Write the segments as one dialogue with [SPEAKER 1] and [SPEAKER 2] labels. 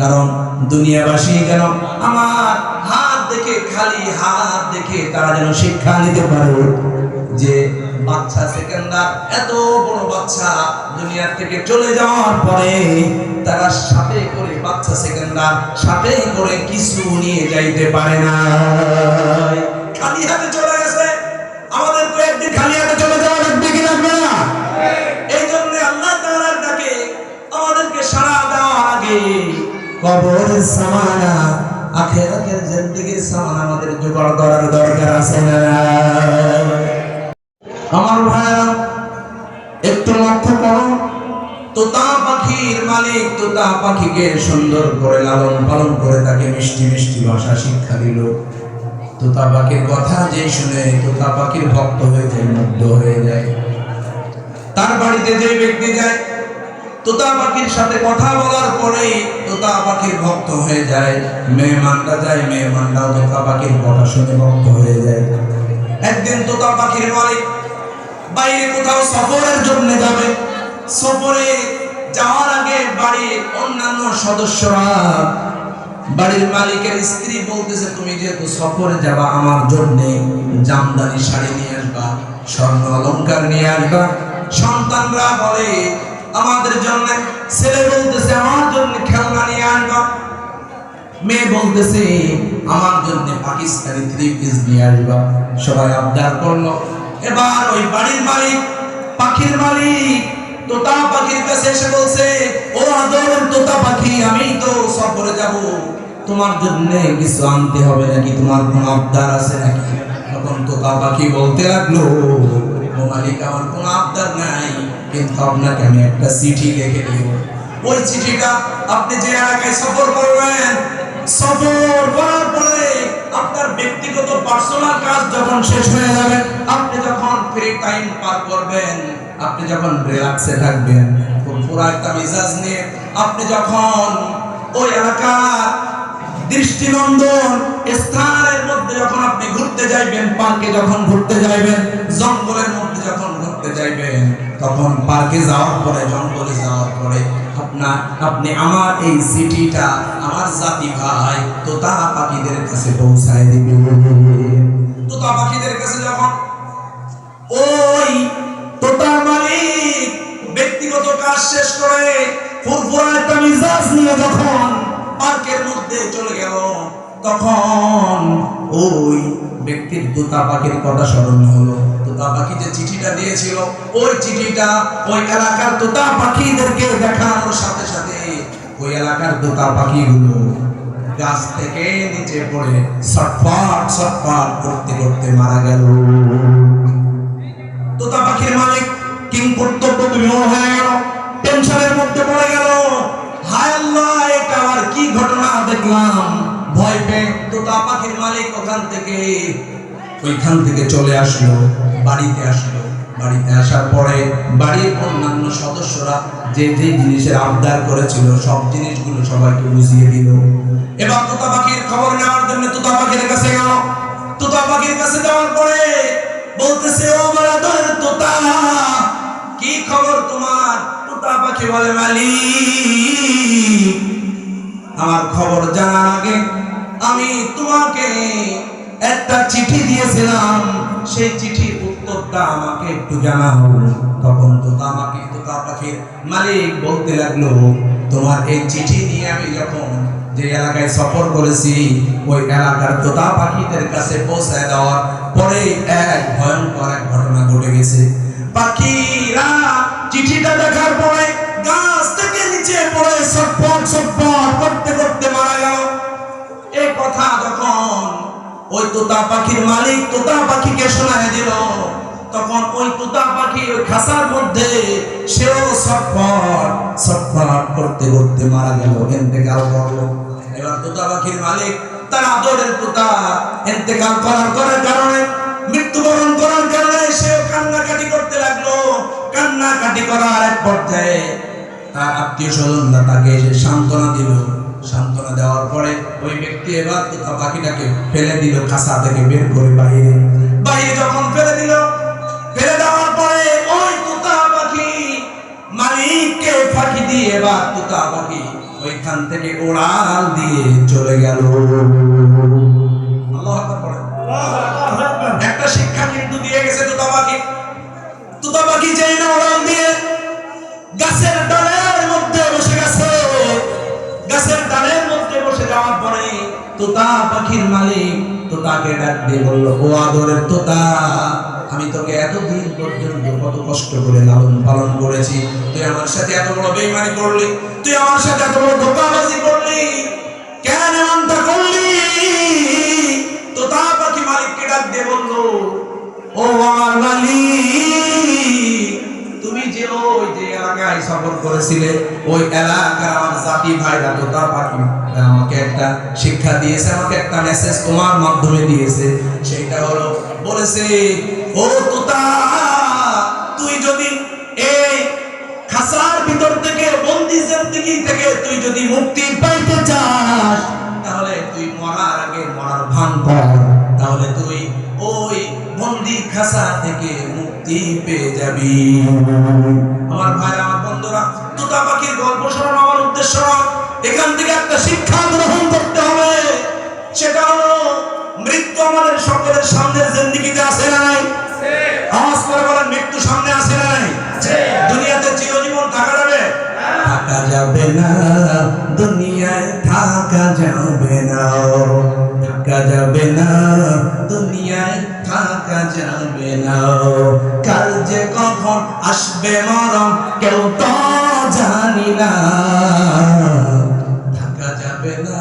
[SPEAKER 1] কারণ দুনিয়াবাসী কেন? আমার হাত দেখে, খালি হাত দেখে তারা যেন শিক্ষা নিতে পারে যে বাচ্চা সেকেন্ডার, এত বড় বাচ্চা দুনিয়া থেকে চলে যাওয়ার পরে তারা সাথে করে বাচ্চা সেকেন্ডার, সাথে করে কিছু নিয়ে যাইতে পারে না খালি হাতে চলে কবরের সামানা, আখেরাতের জিন্দেগির সামান আমাদের জোগাড় করার দরকার আছে না? আমার ভাইরা একটু লক্ষ্য করো। তোতা পাখির মালিক, তোতা পাখিকে সুন্দর করে লালন পালন করে তাকে মিষ্টি মিষ্টি ভাষা শিক্ষা দিল। তোতা পাখির কথা যে শুনে তোতা পাখির ভক্ত হয়ে যায়, মুগ্ধ হয়ে যায়। তার বাড়িতে যে ব্যক্তি যায় তোতা পাখির সাথে কথা বলার পরেই তোতা পাখির ভক্ত হয়ে যায়। মেহমানরা যায়, মেহমানরাও তোতা পাখির কথা শুনে ভক্ত হয়ে যায়। একদিন তোতা পাখির মালিক বাইরে কোথাও সফরের জন্য যাবে। সফরে যাওয়ার আগে বাড়ির অন্যান্য সদস্যরা, বাড়ির মালিকের স্ত্রী বলতেছে, তুমি যেহেতু সফরে যাবা, আমার জন্য জামদানি শাড়ি নিয়ে আসবা, স্বর্ণ অলংকার নিয়ে আসবা। সন্তানরা বলে আমাদের জন্য। ছেলে বলতেছে, আমার জন্য খেলনা নিয়ে আসবা মেয়ে বলতেছে, আমার জন্য পাকিস্তানি থ্রি পিস নিয়ে আসবা সবাই আবদার করল। এবার ওই বাড়ির মালিক, পাখির মালিক, তোতা পাখির কাছে এসে বলছে, ও আদর, তোতা পাখি আমি তো সফরে যাব। তোমার জন্য কিছু আনতে হবে নাকি? তোমার কোনো আবদার আছে নাকি? তখন তোতা পাখি বলতে লাগল মালিক, আমার কোনো আবদার নাই, কিন্তু আপনাকে আমি একটা চিঠি লিখে দিব। ওই চিঠিটা আপনি যে এলাকায় সফর করবেন, সফর করার পরে আপনার ব্যক্তিগত পার্সোনাল কাজ যখন শেষ হয়ে যাবে, আপনি যখন ফ্রি টাইম পার করবেন, আপনি যখন রিল্যাক্সে থাকবেন পুরো একটা মেজাজ নিয়ে আপনি যখন ওই এলাকার দৃষ্টিনন্দন, স্থানের মধ্যে যখন আপনি ঘুরতে যাইবেন, পার্কে যখন ঘুরতে যাইবেন, জঙ্গলের মধ্যে যখন ঘুরতে যাইবেন, তখন পার্কে যাওয়ার পরে, জঙ্গলে যাওয়ার পরে আপনার আপনি আমার এই সিটিটা, আমার জাতি ভাই, তোতা পাখিদের কাছে পৌঁছায় দিবেন তোতা পাখিদের কাছে যখন, ওই তোতা মালিক ব্যক্তিগত কাজ শেষ করে ফুরফুরা একটা মিজাজ নিয়ে যখন পার্কের মধ্যে চলে গেল। তখন ওই ব্যক্তির তোতা পাখির কথা স্মরণ হলো। পাখি যে চিঠিটা দিয়েছিল, ওই চিঠিটা ওই এলাকার পাখিদেরকে দেখানোর সাথে সাথে ওই এলাকার পাখিগুলো গাছ থেকে নিচে পড়ে ছটফট ছটফট করতে করতে মারা গেল। তোতা পাখির মালিক কিং কর্তব্য বিমূঢ় হয়ে গেল। টেনশনের মধ্যে পড়ে গেল হায় আল্লাহ এটা আবার কি ঘটনা দেখলাম, ভয় পেয়ে তোতা পাখির মালিক ওখান থেকে ওইখান থেকে চলে আসলো, বাড়িতে আসলো। বাড়িতে আসার পরে বাড়ির অন্যান্য সদস্যরা যে যে জিনিসের আবদার করেছিল, সব জিনিসগুলো সবাইকে বুঝিয়ে দিল। এবার তোতা পাখির খবর নেওয়ার জন্য তোতা পাখির কাছে গেল। তোতা পাখির কাছে যাওয়ার পরে বলতেছে, ও আদরের তোতা, কি খবর তোমার? তোতা পাখি বলে মালিক আমার খবর জানার আগে আমি তোমাকে একটা চিঠি দিয়েছিলাম। সেই চিঠির উত্তরটা আমাকে একটু জানাও। তখন তোতা আমাকে তোতা পাখির মালিক বলতে লাগল, তোমার এই চিঠি নিয়ে আমি যখন যে এলাকায় সফর করেছি, ওই এলাকার তোতা পাখিদের কাছে পৌঁছায় দেওয়ার পরে এক ভয়ঙ্কর এক ঘটনা ঘটে গেছে। পাখিরা চিঠিটা দেখার পরে নিচে পড়ে সটপট সটপট করতে করতে মারা গেল। এই কথা যখন ওই তোতা পাখির মালিক তোতা পাখিকে শোনায় দিল, তখন ওই তোতা পাখি ওই খাসার মধ্যে সেও সটফট সটফট করতে করতে মারা গেল। এতেকাল করল। এবার তোতা পাখির মালিক তার আদরের তোতা এতেকাল করার করার কারণে, মৃত্যুবরণ করার কারণে সেও কান্নাকাটি করতে লাগল। কান্নাকাটি করার এক পর্যায়ে তার আত্মীয় স্বজনরা তাকে এসে সান্ত্বনা দিল। সান্ত্বনা দেওয়ার পরে ওই ব্যক্তি এবার তোতা পাখিটাকে ফেলে দিল খাসা থেকে বের করে বাইরে। বাইরে যখন ফেলে দিল, ফেলে দেওয়ার পরে ওই তোতা পাখি মালিককে ফাঁকি দিয়ে এবার তোতা পাখি ওইখান থেকে ওড়াল দিয়ে চলে গেল। একটা শিক্ষা কিন্তু দিয়ে গেছে তোতা পাখি। তোতা পাখি যাই না ওড়াল দিয়ে গাছের ডালের তোতা পাখির মালিক, তোতাকে ডাক দিয়ে বলল, ও আদরের তোতা, আমি তোকে এতদিন পর্যন্ত কত কষ্ট করে লালন পালন করেছি। তুই আমার সাথে এত বড় বেইমানি করলি, তুই আমার সাথে এত বড় ধোকাবাজি করলি, কেন এমনটা করলি? তোতা পাখি মালিককে ডাক দিয়ে বলল, ও আমার মালিক, তুমি যে ওই যে এলাকায় সফর করেছিলে, ওই এলাকার আমার জাতি ভাইরা তো তার পাখি আমাকে একটা শিক্ষা দিয়েছে, আমাকে একটা মেসেজ তোমার মাধ্যমে দিয়েছে। সেটা হলো, বলেছে, ও তোতা, তুই যদি এই খাসার ভিতর থেকে বন্দি জিন্দেগি থেকে তুই যদি মুক্তি পাইতে চাস, তাহলে তুই মরার আগে মরার ভান কর। তাহলে তুই ওই বন্দি খাসা থেকে মুক্তি পেয়ে যাবি। আমার ভাই, আমার বন্ধুরা, তোতা পাখির গল্প শোনানো আমার উদ্দেশ্য নয়। এখান থেকে একটা শিক্ষা গ্রহণ করতে হবে। সেটা হলো, মৃত্যু আমাদের সকলের সামনের জিন্দিগিতে আসে নাই? আওয়াজ করে বলেন, মৃত্যু সামনে আসে নাই? দুনিয়াতে চিরজীবন থাকা যাবে? থাকা যাবে না, দুনিয়ায় থাকা যাবে না। থাকা যাবে না, দুনিয়ায় থাকা যাবে না। কাল যে কখন আসবে মরম কেউ তো জানি না। যাবে না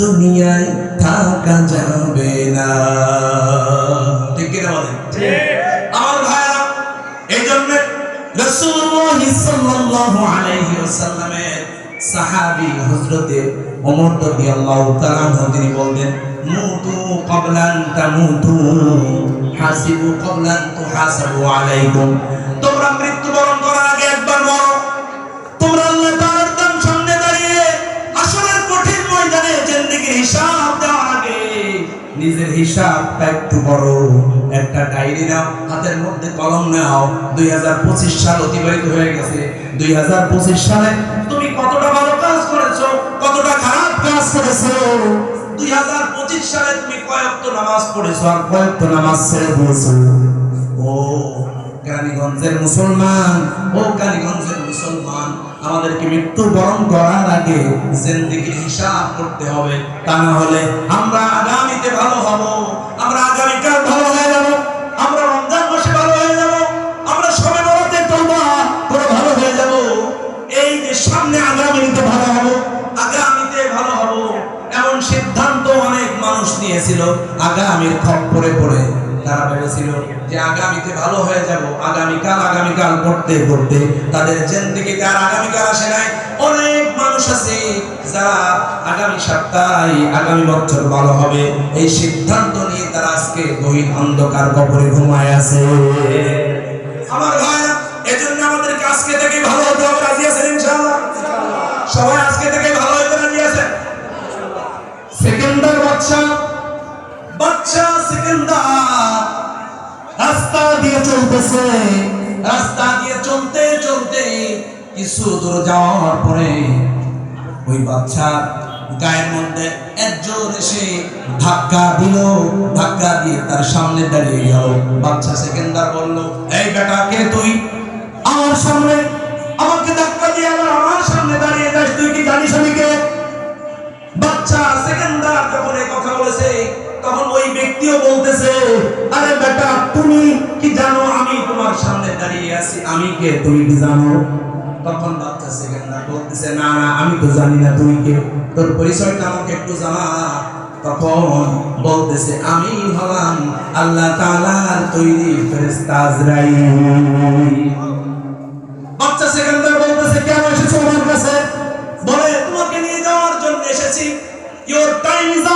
[SPEAKER 1] দুনিয়ায় থাকা যাবে না। ঠিক কিনা বলেন? আমার ভাইরা এই জন্য রাসূলুল্লাহ সাল্লাল্লাহু আলাইহি ওয়াসাল্লামের সাহাবী হযরতে ওমর রাদিয়াল্লাহু তাআলা তিনি বলতেন মুতু ক্বাবলান তামুতু হাসিবু ক্বাবলান তুহাসাবু আলাইকুম। তোমরা মৃত্যুবরণ করার আগে একবার মরো। হিসাব দেওয়ার আগে নিজের হিসাবটা একটু বড় একটা ডায়েরি নাও, হাতের মধ্যে কলম নাও। দুই সাল অতিবাহিত হয়ে গেছে। দুই সালে তুমি কতটা ভালো কাজ করেছ, কতটা খারাপ কাজ করেছ? দুই হাজার পঁচিশ সালে তুমি কয়েকটা নামাজ পড়েছো আর কয়েকটা নামাজ ছেড়ে দিয়েছ। ও কালীগঞ্জের মুসলমান, ও কালীগঞ্জের মুসলমান। আমাদেরকে মৃত্যু বরণ করার আগে জিন্দেগির হিসাব করতে হবে। তা না হলে আমরা আগামীতে ভালো হব, আমরা আগামীকাল ভালো হয়ে যাব, আমরা রমজান মাসে ভালো হয়ে যাব, আমরা সবে বড়তে তওবা করে ভালো হয়ে যাব। এই যে সামনে আগামীতে ভালো হব, আগামীতে ভালো হব, এমন সিদ্ধান্ত অনেক মানুষ নিয়েছিল, আগামীর খপ্পরে পড়ে। তারা ভেবেছিল যে আগামীতে ভালো হয়ে যাব। আগামীকাল আগামীকাল করতে করতে তাদের জিন্দেগিতে আর আগামীকাল আসে নাই, অনেক মানুষ আছে যারা আগামী সপ্তাহে, আগামী বছর ভালো হবে। এই সিদ্ধান্ত নিয়ে তারা আজকে গহীন অন্ধকার কবরে ঘুমায় আছে। আমার ভাইরা, এজন্য আমাদেরকে আজকে থেকে ভালো হতে হবে। রাজি আছেন ইনশাআল্লাহ? সবাই রাস্তা। দিয়ে চলতেছে। রাস্তা দিয়ে চলতে চলতে কিছু দূর যাওয়ার পরে ওই বাচ্চা গায়ের মধ্যে একজন এসে ধাক্কা দিল। ধাক্কা দিয়ে তার সামনে দাঁড়িয়ে গেল। বাচ্চা সেকেন্দার বলল, এই বেটা, কে তুই? আমার সামনে, আমাকে ধাক্কা দিয়ে আবার আমার সামনে দাঁড়িয়ে যাস। তুই কি জানিস আমি কে? বাচ্চা সেকেন্দার যখন এই কথা বলেছে তখন ওই ব্যক্তিও বলতেছে, আরে বেটা, তুমি কি জানো আমি তোমার সামনে দাঁড়িয়ে আছি? আমি কে? তুমি কি জানো? তখন বাচ্চা সেকেন্দার বলতেছে, না না, আমি তো জানি না তুই কে। তোর পরিচয়টা আমাকে একটু জানা। তখন বলতেছে, আমি হলাম আল্লাহ তাআলার তৈরি ফেরেশতা আজরাইল। বাচ্চা সেকেন্দার বলতেছে, কেন এসেছ আমার কাছে? বলে, তোমাকে নিয়ে যাওয়ার জন্য এসেছি। ইওর টাইম ইজ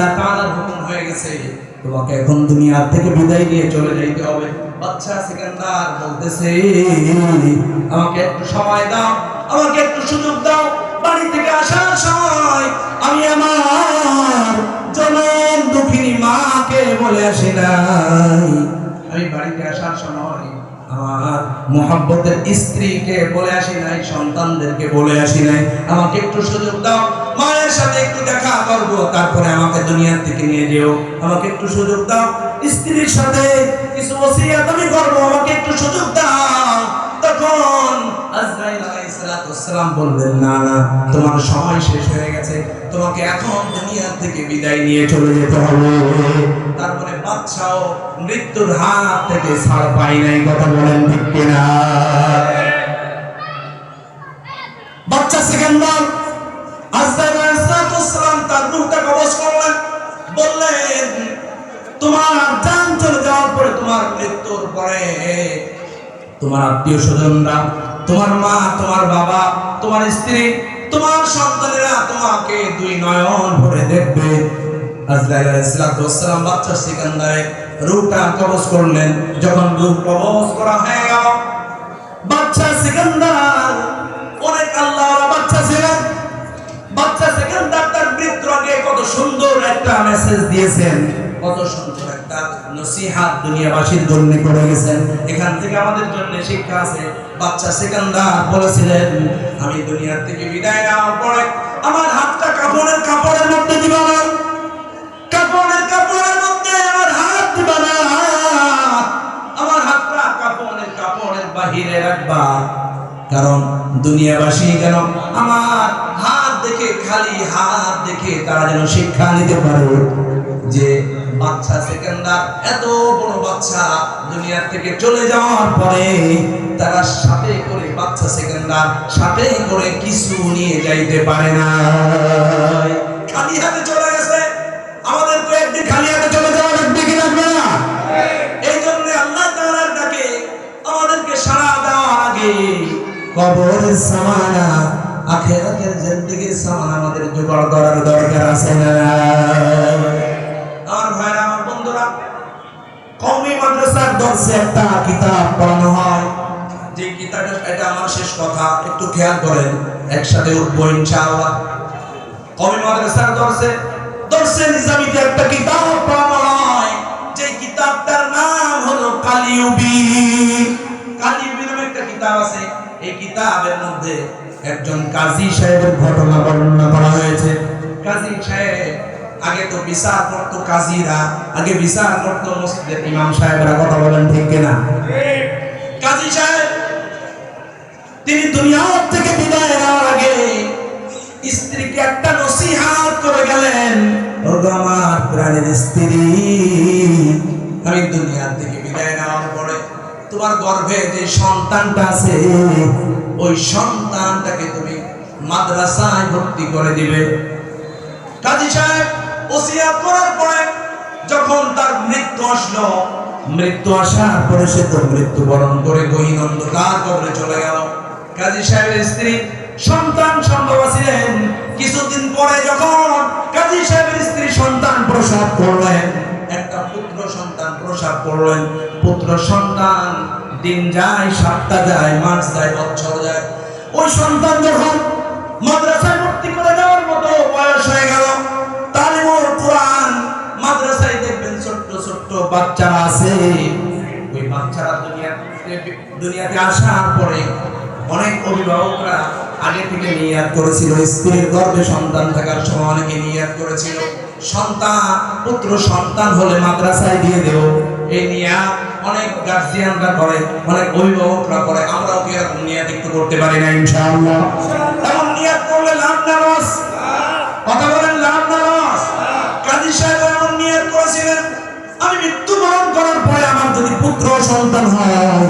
[SPEAKER 1] আল্লাহ তাআলার হুকুম হয়ে গেছে। তোমাকে এখন দুনিয়া থেকে বিদায় নিয়ে চলে যাইতে হবে। বাচ্চা সেকেন্দার বলতেছে, আমাকে একটু সময় দাও, আমাকে একটু সুযোগ দাও। বাড়ি থেকে আসার সময় আমি আমার জনম দুঃখিনী মাকে বলে আসি নাই। আমি বাড়িতে আসার সময় আমার মোহাব্বতের স্ত্রীকে বলে আসি নাই, সন্তানদেরকে বলে আসি নাই। আমাকে একটু সুযোগ দাও সাথে একটু দেখা করব, তারপরে আমাকে দুনিয়ার থেকে নিয়ে যেও। আমাকে একটু সুযোগ দাও। স্ত্রীর সাথে কিছু আমি করব, আমাকে একটু সুযোগ দাও। তখন মৃত্যুর বাচ্চা সেকেন্ডার তোমার জান চলে যাওয়ার পরে তোমার মৃত্যুর পরে তোমার আত্মীয় স্বজনরা, তোমার মা, তোমার বাবা, তোমার স্ত্রী, তোমার সন্তানেরা তোমাকে দুই নয়ন ভরে দেখবে। কত সুন্দর একটা মেসেজ দিয়েছেন। কত নসিহাত দুনিয়াবাসীর জন্য করে গেছেন। এখান থেকে আমাদের জন্য শিক্ষা আছে। বাচ্চা বলেছিলেন, আমি দুনিয়ার থেকে বিদায় নেওয়ার পরে আমার হাতটা কাপড়ের কাপড়ের মধ্যে না। কাপড়ের কাপড়ের মধ্যে আমার হাত দিবা না। আমার হাতটা কাপড়ের কাপড়ের বাহিরে রাখবা। কারণ দুনিয়াবাসী কেন আমার হাত দেখে, খালি হাত দেখে তারা যেন শিক্ষা নিতে পারে যে বাচ্চা সেকেন্ডার, এত বড় বাচ্চা দুনিয়া থেকে চলে যাওয়ার পরে তারা সাথে করে বাচ্চা সেকেন্ডার, সাথে করে কিছু নিয়ে যাইতে পারে না। খালি হাতে চলে গেছে। আমাদের কয়েকদিন খালি হাতে চলে যাওয়া লাগবে কি লাগবে না? এই জন্য আল্লাহ তাআলার ডাকে আমাদেরকে সাড়া দেওয়ার আগে কবরের সামানা, আখেরাতের জিন্দেগির সামান আমাদের জোগাড় করার দরকার আছে না? আমার ভাইরা, আমার বন্ধুরা, কওমি মাদ্রাসার দর্শে একটা কিতাব পড়ানো হয়। যে কিতাবটা, এটা আমার শেষ কথা, একটু খেয়াল করেন, একসাথে উঠবো ইনশাআল্লাহ। কওমি মাদ্রাসার দর্শে দর্শে নিজামিতে একটা কিতাব পড়ানো হয়। যে কিতাবটার নাম হলো কালিউবি। কালিউবি নামে একটা কিতাব আছে। এই কিতাবের মধ্যে একজন কাজী সাহেবের ঘটনা বর্ণনা করা হয়েছে। কাজী সাহেব আগে তো বিচার করতো কাজীরা, আগে বিচার করতো মসজিদের ইমাম সাহেবরা, কথা বলেন ঠিক কিনা? কাজী সাহেব, তিনি দুনিয়া থেকে বিদায় নেওয়ার আগে স্ত্রীকে একটা নসিহাত করে গেলেন ও আমার প্রাণের স্ত্রী, আমি দুনিয়া থেকে বিদায় নেওয়ার পরে তোমার গর্ভে যে সন্তানটা আছে, ওই সন্তানটাকে তুমি মাদ্রাসায় ভর্তি করে দিবে। কাজী সাহেব ওসিয়াত করার পরে যখন তার মৃত্যু আসলো, মৃত্যু আসার পরে সে তো মৃত্যুবরণ করে গহীন অন্ধকার কবরে চলে গেল। কাজী সাহেবের স্ত্রী, সন্তান সম্ভব ছিলেন কিছুদিন পরে যখন কাজী সাহেবের স্ত্রী সন্তান প্রসাদ করলেন, একটা পুত্র সন্তান প্রসাদ করলেন। পুত্র সন্তান দিন যায়, সাতটা যায়, মাস যায়, বছর যায়। ওই সন্তান যখন মাদ্রাসায় ভর্তি করে দেওয়ার মতো বয়স হয়ে গেল কোরআন মাদ্রাসায় দেখবেন ছোট্ট ছোট্ট বাচ্চারা আছে। ওই বাচ্চারা দুনিয়াতে দুনিয়াতে আসার পরে অনেক অভিভাবকরা আগে থেকে নিয়াত করেছিল। স্ত্রীর গর্ভে সন্তান থাকার সময় অনেকে নিয়াত করেছিল। সন্তান, পুত্র, সন্তান হলে মাদ্রাসায় দিয়ে দেব। এই নিয়াত অনেক গার্জিয়ানরা করে, অনেক অভিভাবকরা করে। আমরাও কি এরকম নিয়াত একটু করতে পারি না, ইনশাআল্লাহ? এমন নিয়াত করলে লাভ না লস সন্তান হয়।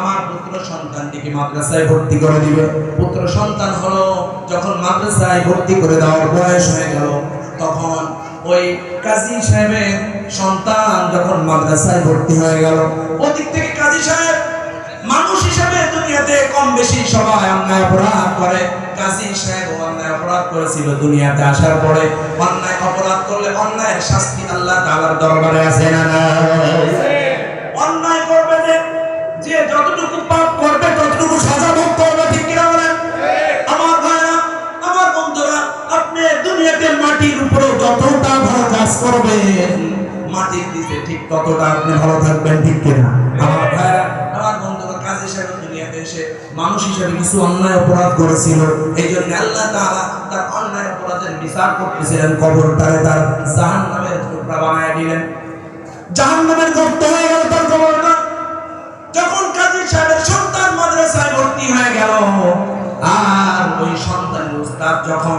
[SPEAKER 1] আমার পুত্র সন্তানটিকে মাদ্রাসায় ভর্তি করে দিবে। পুত্র সন্তান হলো, যখন মাদ্রাসায় ভর্তি করে দেওয়ার বয়স হয়ে গেল, তখন ওই কাজী সাহেবের সন্তান যখন মাদ্রাসায় ভর্তি হয়ে গেল, ওদিক থেকে কাজী সাহেব মানুষ হিসাবে দুনিয়াতে কম বেশি সবাই অন্যায় অপরাধ করে। কাজী সাহেব অন্যায় অপরাধ করেছিল দুনিয়াতে আসার পরে। অন্যায় অপরাধ করলে অন্যায়ের শাস্তি আল্লাহ তাআলার দরবারে আছে না নাই? দুনিয়াতে মাটির উপরে যতটা ভালো কাজ করবেন, মাটির দিকে ঠিক ততটা আপনি ভালো থাকবেন, ঠিক কিনা? আমার ভাইরা আমার মানুষ হিসেবে কিছু অন্যায় অপরাধ করেছিল, এই জন্য আল্লাহ তাআলা তার অন্যায় অপরাধের বিচার করতেছিলেন, কবরটারে তার জাহান্নামের টুকরা বানায় দিলেন। জাহান্নামের গর্ত হয়ে গেল তার কবরটা। যখন কাজী সাহেবের সন্তান মাদ্রাসায় ভর্তি হয়ে গেল, আর ওই সন্তানের উস্তাদ যখন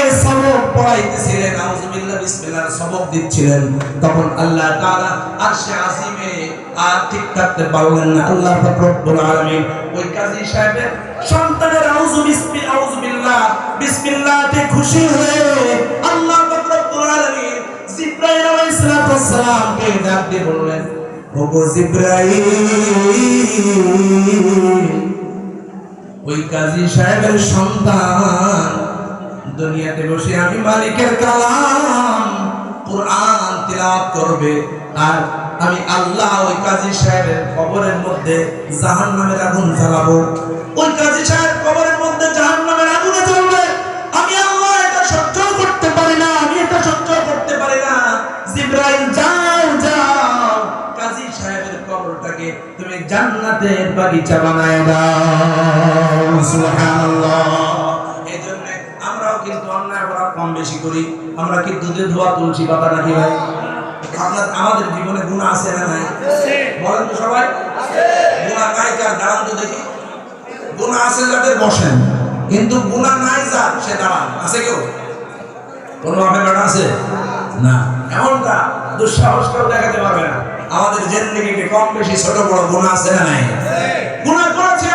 [SPEAKER 1] তাকে সবক পড়াইতেছিলেন আউযুবিল্লাহ বিসমিল্লাহ সবক দিচ্ছিলেন। তখন আল্লাহ তাআলা আরশে আজিমে আর ঠিক থাকতে পারলেন না। আল্লাহ পাক রব্বুল আলামিন ওই কাজী সাহেবের সন্তানের আউযু বিসমিল আউযুবিল্লাহ, বিসমিল্লাহতে খুশি হয়ে আল্লাহ পাক রব্বুল আলামিন জিব্রাইল আলাইহিস সালামকে ডাক দিয়ে বললেন, ওগো জিব্রাইল, ওই কাজী সাহেবের সন্তান দুনিয়াতে বসে আমি মালিকের কালাম, কোরআন তিলাওয়াত করবে। আর আমি আল্লাহ ওই কাজী সাহেবের কবরের মধ্যে জাহান্নামের আগুন জ্বালাবো। ওই কাজী সাহেব কবরের মধ্যে জাহান্নামের আগুনে জ্বলবে। আমি আল্লাহ এটা সহ্য করতে পারি না, আমি এটা সহ্য করতে পারি না। জিব্রাইল, যাও যাও। কাজী সাহেবের কবরটাকে তুমি জান্নাতের বাগিচা বানায় দাও। সুবহানাল্লাহ। কম বেশি করি। আমরা কি দুধে ধোয়া তুলসী পাতা নাকি ভাই? আপনার আমাদের জীবনে গুণা আছে না নাই? বলেন তো সবাই। গুণা নাই কার? দাঁড়ান তো দেখি। গুণা আছে যাদের বসেন কিন্তু গুণা নাই যার সে দাঁড়ান। আছে কেউ? কোন আছে? না। এমনটা দুঃসাহস কেউ দেখাতে পারবে না। আমাদের জিন্দেগিতে কম বেশি ছোট বড় গুণা আছে না নাই? গুণা করেছি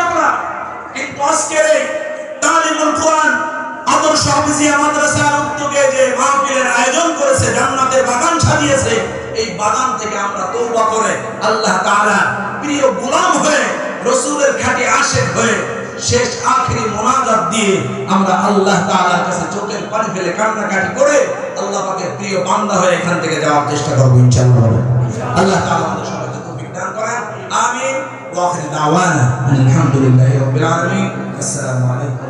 [SPEAKER 1] বাগান থেকে আমরা তওবা করে আল্লাহ তাআলা প্রিয় গোলাম হয়ে, রসূলের খাঁটি আশেক হয়ে, শেষ আখেরি মোনাজাত দিয়ে আমরা আল্লাহ তাআলার কাছে চোখের পানি ফেলে কান্নাকাটি করে আল্লাহ পাকের প্রিয় বান্দা হয়ে এখান থেকে যাওয়ার চেষ্টা করব ইনশাআল্লাহ। আল্লাহ তাআলা আমাদের সবাইকে তৌফিক দান করেন। আমিন। ওয়া আখির দাওয়ানা আলহামদুলিল্লাহি রাব্বিল আলামিন। আসসালামু আলাইকুম।